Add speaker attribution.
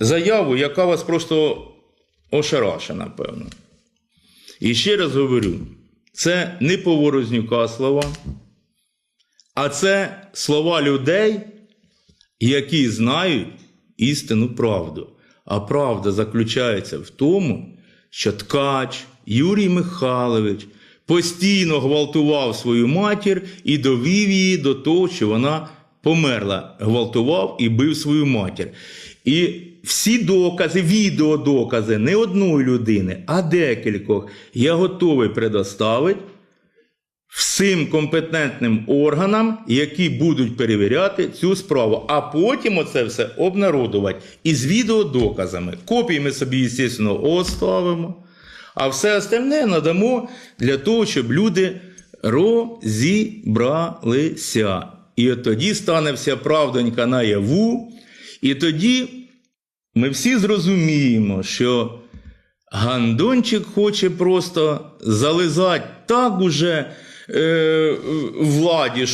Speaker 1: заяву, яка вас просто ошараша, напевно. І ще раз говорю: це не Поворознюка слова, а це слова людей, які знають істинну правду. А правда заключається в тому, що ткач Юрій Михайлович постійно гвалтував свою матір і довів її до того, що вона померла, гвалтував і бив свою матір. І всі докази, відеодокази не одної людини, а декількох я готовий предоставити всім компетентним органам, які будуть перевіряти цю справу, а потім оце все обнародувати із відеодоказами. Копії ми собі, звісно, оставимо, а все остальне надамо для того, щоб люди розібралися. І от тоді стане вся правдонька наяву, і тоді ми всі зрозуміємо, що Гандончик хоче просто зализати так уже е, владі,